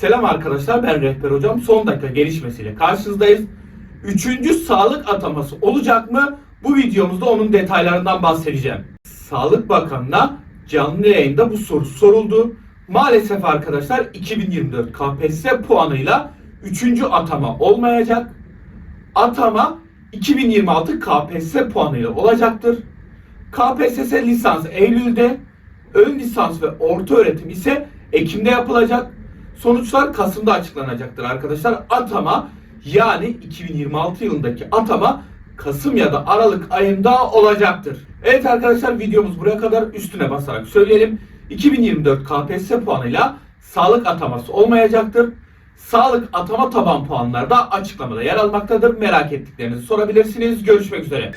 Selam arkadaşlar ben Rehber Hocam. Son dakika gelişmesiyle karşınızdayız. Üçüncü sağlık ataması olacak mı? Bu videomuzda onun detaylarından bahsedeceğim. Sağlık Bakanı'na canlı yayında bu soru soruldu. Maalesef arkadaşlar 2024 KPSS puanıyla üçüncü atama olmayacak. Atama 2026 KPSS puanıyla olacaktır. KPSS lisans Eylül'de, ön lisans ve orta öğretim ise Ekim'de yapılacak. Sonuçlar Kasım'da açıklanacaktır arkadaşlar. Atama yani 2026 yılındaki atama Kasım ya da Aralık ayında olacaktır. Evet arkadaşlar videomuz buraya kadar üstüne basarak söyleyelim. 2024 KPSS puanıyla sağlık ataması olmayacaktır. Sağlık atama taban puanları da açıklamada yer almaktadır. Merak ettiklerinizi sorabilirsiniz. Görüşmek üzere.